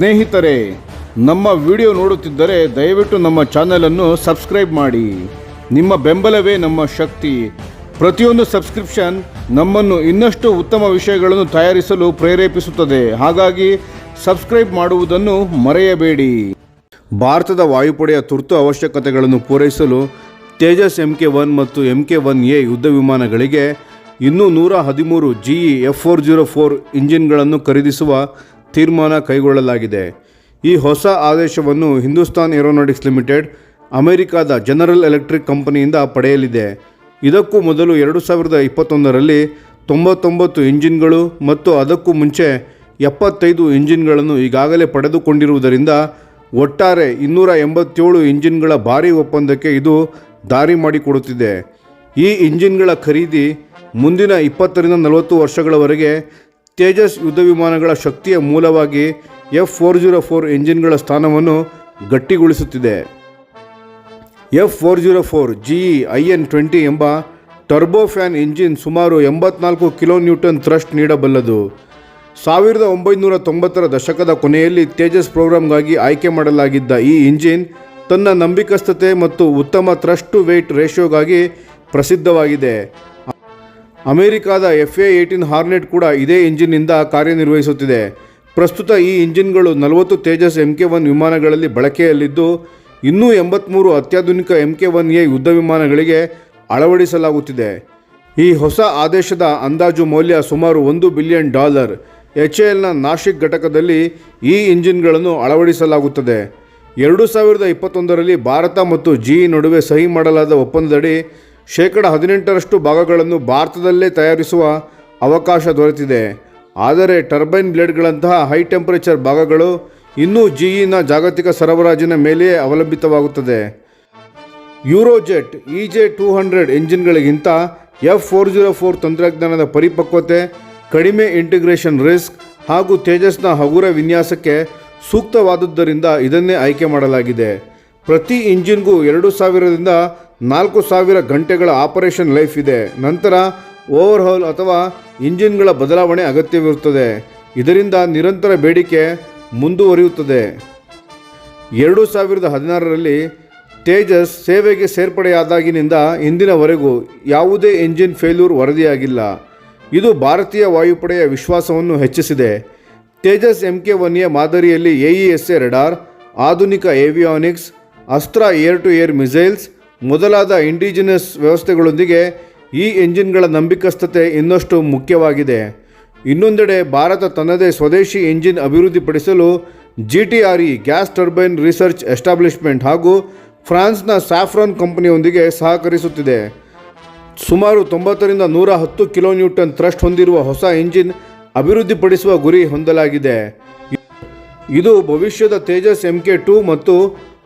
ಸ್ನೇಹಿತರೆ, ನಮ್ಮ ವಿಡಿಯೋ ನೋಡುತ್ತಿದ್ದರೆ ದಯವಿಟ್ಟು ನಮ್ಮ ಚಾನಲನ್ನು ಸಬ್ಸ್ಕ್ರೈಬ್ ಮಾಡಿ. ನಿಮ್ಮ ಬೆಂಬಲವೇ ನಮ್ಮ ಶಕ್ತಿ. ಪ್ರತಿಯೊಂದು ಸಬ್ಸ್ಕ್ರಿಪ್ಷನ್ ನಮ್ಮನ್ನು ಇನ್ನಷ್ಟು ಉತ್ತಮ ವಿಷಯಗಳನ್ನು ತಯಾರಿಸಲು ಪ್ರೇರೇಪಿಸುತ್ತದೆ. ಹಾಗಾಗಿ ಸಬ್ಸ್ಕ್ರೈಬ್ ಮಾಡುವುದನ್ನು ಮರೆಯಬೇಡಿ. ಭಾರತದ ವಾಯುಪಡೆಯ ತುರ್ತು ಅವಶ್ಯಕತೆಗಳನ್ನು ಪೂರೈಸಲು ತೇಜಸ್ ಎಂ ಕೆ ಒನ್ ಮತ್ತು ಎಂ ಕೆ ಒನ್ ಎ ಯುದ್ಧ ವಿಮಾನಗಳಿಗೆ ಇನ್ನೂ ನೂರ ಹದಿಮೂರು G E F four zero four ಇಂಜಿನ್ಗಳನ್ನು ಖರೀದಿಸುವ ತೀರ್ಮಾನ ಕೈಗೊಳ್ಳಲಾಗಿದೆ. ಈ ಹೊಸ ಆದೇಶವನ್ನು ಹಿಂದೂಸ್ತಾನ್ ಏರೋನಾಟಿಕ್ಸ್ ಲಿಮಿಟೆಡ್, ಅಮೆರಿಕಾದ ಜನರಲ್ ಎಲೆಕ್ಟ್ರಿಕ್ ಕಂಪನಿಯಿಂದ ಪಡೆಯಲಿದೆ. ಇದಕ್ಕೂ ಮೊದಲು ಎರಡು ಸಾವಿರದ ಇಪ್ಪತ್ತೊಂದರಲ್ಲಿ ತೊಂಬತ್ತೊಂಬತ್ತು ಇಂಜಿನ್ಗಳು ಮತ್ತು ಅದಕ್ಕೂ ಮುಂಚೆ ಎಪ್ಪತ್ತೈದು ಇಂಜಿನ್ಗಳನ್ನು ಈಗಾಗಲೇ ಪಡೆದುಕೊಂಡಿರುವುದರಿಂದ ಒಟ್ಟಾರೆ ಇನ್ನೂರ ಎಂಬತ್ತೇಳು ಇಂಜಿನ್ಗಳ ಭಾರೀ ಒಪ್ಪಂದಕ್ಕೆ ಇದು ದಾರಿ ಮಾಡಿಕೊಡುತ್ತಿದೆ. ಈ ಇಂಜಿನ್ಗಳ ಖರೀದಿ ಮುಂದಿನ ಇಪ್ಪತ್ತರಿಂದ ನಲವತ್ತು ವರ್ಷಗಳವರೆಗೆ ತೇಜಸ್ ಯುದ್ಧ ವಿಮಾನಗಳ ಶಕ್ತಿಯ ಮೂಲವಾಗಿ ಎಫ್ ಫೋರ್ ಜೀರೋ ಫೋರ್ ಇಂಜಿನ್ಗಳ ಸ್ಥಾನವನ್ನು ಗಟ್ಟಿಗೊಳಿಸುತ್ತಿದೆ. F four zero four G E I N twenty ಎಂಬ ಟರ್ಬೋಫ್ಯಾನ್ ಇಂಜಿನ್ ಸುಮಾರು ಎಂಬತ್ನಾಲ್ಕು ಕಿಲೋ ನ್ಯೂಟನ್ ಥ್ರಸ್ಟ್ ನೀಡಬಲ್ಲದು. ಸಾವಿರದ ಒಂಬೈನೂರ ತೊಂಬತ್ತರ ದಶಕದ ಕೊನೆಯಲ್ಲಿ ತೇಜಸ್ ಪ್ರೋಗ್ರಾಂಗಾಗಿ ಆಯ್ಕೆ ಮಾಡಲಾಗಿದ್ದ ಈ ಇಂಜಿನ್ ತನ್ನ ನಂಬಿಕಸ್ಥತೆ ಮತ್ತು ಉತ್ತಮ ಥ್ರಸ್ಟ್ ಟು ವೇಟ್ ರೇಷಿಯೋಗಾಗಿ ಪ್ರಸಿದ್ಧವಾಗಿದೆ. ಅಮೆರಿಕಾದ ಎಫ್ ಎ ಏಯ್ಟೀನ್ ಹಾರ್ನೆಟ್ ಕೂಡ ಇದೇ ಇಂಜಿನ್ನಿಂದ ಕಾರ್ಯನಿರ್ವಹಿಸುತ್ತಿದೆ. ಪ್ರಸ್ತುತ ಈ ಇಂಜಿನ್ಗಳು ನಲವತ್ತು ತೇಜಸ್ ಎಂ ಕೆ ಒನ್ ವಿಮಾನಗಳಲ್ಲಿ ಬಳಕೆಯಲ್ಲಿದ್ದು, ಇನ್ನೂ ಎಂಬತ್ತ್ಮೂರು ಅತ್ಯಾಧುನಿಕ ಎಂ ಕೆ ಒನ್ ಎ ಯುದ್ಧ ವಿಮಾನಗಳಿಗೆ ಅಳವಡಿಸಲಾಗುತ್ತಿದೆ. ಈ ಹೊಸ ಆದೇಶದ ಅಂದಾಜು ಮೌಲ್ಯ ಸುಮಾರು ಒಂದು ಬಿಲಿಯನ್ ಡಾಲರ್. ಎಚ್ ಎಲ್ನ ನಾಶಿಕ್ ಘಟಕದಲ್ಲಿ ಈ ಇಂಜಿನ್ಗಳನ್ನು ಅಳವಡಿಸಲಾಗುತ್ತದೆ. ಎರಡು ಸಾವಿರದ ಇಪ್ಪತ್ತೊಂದರಲ್ಲಿ ಭಾರತ ಮತ್ತು ಜಿ ನಡುವೆ ಸಹಿ ಮಾಡಲಾದ ಒಪ್ಪಂದದಡಿ ಶೇಕಡ ಹದಿನೆಂಟರಷ್ಟು ಭಾಗಗಳನ್ನು ಭಾರತದಲ್ಲೇ ತಯಾರಿಸುವ ಅವಕಾಶ ದೊರೆತಿದೆ. ಆದರೆ ಟರ್ಬೈನ್ ಬ್ಲೇಡ್ಗಳಂತಹ ಹೈ ಟೆಂಪರೇಚರ್ ಭಾಗಗಳು ಇನ್ನೂ ಜಿಇನ ಜಾಗತಿಕ ಸರಬರಾಜಿನ ಮೇಲೆಯೇ ಅವಲಂಬಿತವಾಗುತ್ತದೆ. Eurojet E J two hundred ಎಂಜಿನ್ಗಳಿಗಿಂತ F four zero four ತಂತ್ರಜ್ಞಾನದ ಪರಿಪಕ್ವತೆ, ಕಡಿಮೆ ಇಂಟಿಗ್ರೇಷನ್ ರಿಸ್ಕ್ ಹಾಗೂ ತೇಜಸ್ನ ಹಗುರ ವಿನ್ಯಾಸಕ್ಕೆ ಸೂಕ್ತವಾದದ್ದರಿಂದ ಇದನ್ನೇ ಆಯ್ಕೆ ಮಾಡಲಾಗಿದೆ. ಪ್ರತಿ ಇಂಜಿನ್ಗೂ ಎರಡು ಸಾವಿರದಿಂದ ನಾಲ್ಕು ಸಾವಿರ ಗಂಟೆಗಳ ಆಪರೇಷನ್ ಲೈಫ್ ಇದೆ. ನಂತರ ಓವರ್ಹಾಲ್ ಅಥವಾ ಇಂಜಿನ್ಗಳ ಬದಲಾವಣೆ ಅಗತ್ಯವಿರುತ್ತದೆ. ಇದರಿಂದ ನಿರಂತರ ಬೇಡಿಕೆ ಮುಂದುವರಿಯುತ್ತದೆ. ಎರಡು ಸಾವಿರದ ಹದಿನಾರರಲ್ಲಿ ತೇಜಸ್ ಸೇವೆಗೆ ಸೇರ್ಪಡೆಯಾದಾಗಿನಿಂದ ಇಂದಿನವರೆಗೂ ಯಾವುದೇ ಎಂಜಿನ್ ಫೇಲ್ಯೂರ್ ವರದಿಯಾಗಿಲ್ಲ. ಇದು ಭಾರತೀಯ ವಾಯುಪಡೆಯ ವಿಶ್ವಾಸವನ್ನು ಹೆಚ್ಚಿಸಿದೆ. ತೇಜಸ್ ಎಂ ಕೆ ಒನ್ಯ ಮಾದರಿಯಲ್ಲಿ A E S A radar, ಆಧುನಿಕ avionics, Astra air to air missiles ಮೊದಲಾದ ಇಂಡಿಜಿನಸ್ ವ್ಯವಸ್ಥೆಗಳೊಂದಿಗೆ ಈ ಎಂಜಿನ್ಗಳ ನಂಬಿಕಸ್ಥತೆ ಇನ್ನಷ್ಟು ಮುಖ್ಯವಾಗಿದೆ. ಇನ್ನೊಂದೆಡೆ ಭಾರತ ತನ್ನದೇ ಸ್ವದೇಶಿ ಎಂಜಿನ್ ಅಭಿವೃದ್ಧಿಪಡಿಸಲು G T R E gas turbine research establishment ಹಾಗೂ ಫ್ರಾನ್ಸ್ನ ಸ್ಯಾಫ್ರಾನ್ ಕಂಪನಿಯೊಂದಿಗೆ ಸಹಕರಿಸುತ್ತಿದೆ. ಸುಮಾರು ತೊಂಬತ್ತರಿಂದ ನೂರ ಹತ್ತು ಕಿಲೋ ನ್ಯೂಟನ್ ಥ್ರಸ್ಟ್ ಹೊಂದಿರುವ ಹೊಸ ಎಂಜಿನ್ ಅಭಿವೃದ್ಧಿಪಡಿಸುವ ಗುರಿ ಹೊಂದಲಾಗಿದೆ. ಇದು ಭವಿಷ್ಯದ ತೇಜಸ್ ಎಂ ಕೆ ಟು ಮತ್ತು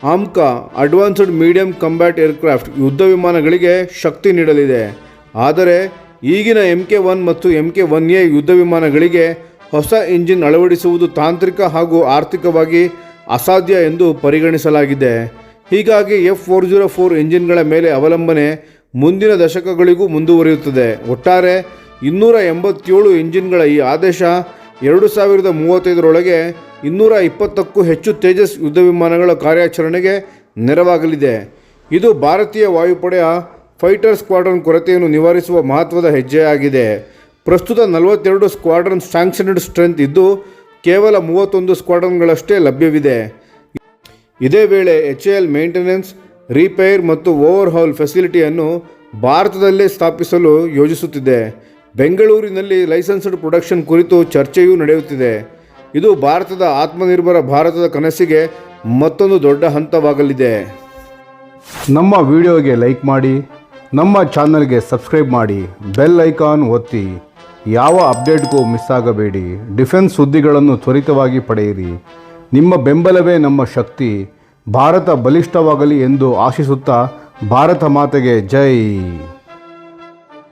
AMCA advanced medium combat aircraft ಯುದ್ಧ ವಿಮಾನಗಳಿಗೆ ಶಕ್ತಿ ನೀಡಲಿದೆ. ಆದರೆ, ಈಗಿನ ಎಂ ಕೆ ಒನ್ ಮತ್ತು ಎಂ ಕೆ ಒನ್ ಎ ಯುದ್ಧ ವಿಮಾನಗಳಿಗೆ ಹೊಸ ಇಂಜಿನ್ ಅಳವಡಿಸುವುದು ತಾಂತ್ರಿಕ ಹಾಗೂ ಆರ್ಥಿಕವಾಗಿ ಅಸಾಧ್ಯ ಎಂದು ಪರಿಗಣಿಸಲಾಗಿದೆ. ಹೀಗಾಗಿ ಎಫ್ ಫೋರ್ ಜೀರೋ ಫೋರ್ ಇಂಜಿನ್ಗಳ ಮೇಲೆ ಅವಲಂಬನೆ ಮುಂದಿನ ದಶಕಗಳಿಗೂ ಮುಂದುವರಿಯುತ್ತದೆ. ಒಟ್ಟಾರೆ, ಇನ್ನೂರ ಎಂಬತ್ತೇಳು ಇಂಜಿನ್ಗಳ ಈ ಆದೇಶ ಎರಡು ಸಾವಿರದ ಮೂವತ್ತೈದರೊಳಗೆ ಇನ್ನೂರ ಇಪ್ಪತ್ತಕ್ಕೂ ಹೆಚ್ಚು ತೇಜಸ್ ಯುದ್ಧ ವಿಮಾನಗಳ ಕಾರ್ಯಾಚರಣೆಗೆ ನೆರವಾಗಲಿದೆ. ಇದು ಭಾರತೀಯ ವಾಯುಪಡೆಯ ಫೈಟರ್ ಸ್ಕ್ವಾಡ್ರನ್ ಕೊರತೆಯನ್ನು ನಿವಾರಿಸುವ ಮಹತ್ವದ ಹೆಜ್ಜೆಯಾಗಿದೆ. ಪ್ರಸ್ತುತ ನಲವತ್ತೆರಡು ಸ್ಕ್ವಾಡ್ರನ್ ಸ್ಯಾಂಕ್ಷನ್ಡ್ ಸ್ಟ್ರೆಂತ್ ಇದ್ದು ಕೇವಲ ಮೂವತ್ತೊಂದು ಸ್ಕ್ವಾಡ್ರನ್ಗಳಷ್ಟೇ ಲಭ್ಯವಿದೆ. ಇದೇ ವೇಳೆ ಎಚ್ ಎಲ್ ಮೇಂಟೆನೆನ್ಸ್, ರಿಪೇರ್ ಮತ್ತು ಓವರ್ಹಾಲ್ ಫೆಸಿಲಿಟಿಯನ್ನು ಭಾರತದಲ್ಲೇ ಸ್ಥಾಪಿಸಲು ಯೋಜಿಸುತ್ತಿದೆ. ಬೆಂಗಳೂರಿನಲ್ಲಿ ಲೈಸೆನ್ಸ್ಡ್ ಪ್ರೊಡಕ್ಷನ್ ಕುರಿತು ಚರ್ಚೆಯೂ ನಡೆಯುತ್ತಿದೆ. ಇದು ಭಾರತದ ಆತ್ಮನಿರ್ಭರ ಭಾರತದ ಕನಸಿಗೆ ಮತ್ತೊಂದು ದೊಡ್ಡ ಹಂತವಾಗಲಿದೆ. ನಮ್ಮ ವಿಡಿಯೋಗೆ ಲೈಕ್ ಮಾಡಿ, ನಮ್ಮ ಚಾನಲ್ಗೆ ಸಬ್ಸ್ಕ್ರೈಬ್ ಮಾಡಿ, ಬೆಲ್ ಐಕಾನ್ ಒತ್ತಿ, ಯಾವ ಅಪ್ಡೇಟ್ಗೂ ಮಿಸ್ ಆಗಬೇಡಿ, ಡಿಫೆನ್ಸ್ ಸುದ್ದಿಗಳನ್ನು ತ್ವರಿತವಾಗಿ ಪಡೆಯಿರಿ. ನಿಮ್ಮ ಬೆಂಬಲವೇ ನಮ್ಮ ಶಕ್ತಿ. ಭಾರತ ಬಲಿಷ್ಠವಾಗಲಿ ಎಂದು ಆಶಿಸುತ್ತಾ, ಭಾರತ ಮಾತೆಗೆ ಜೈ.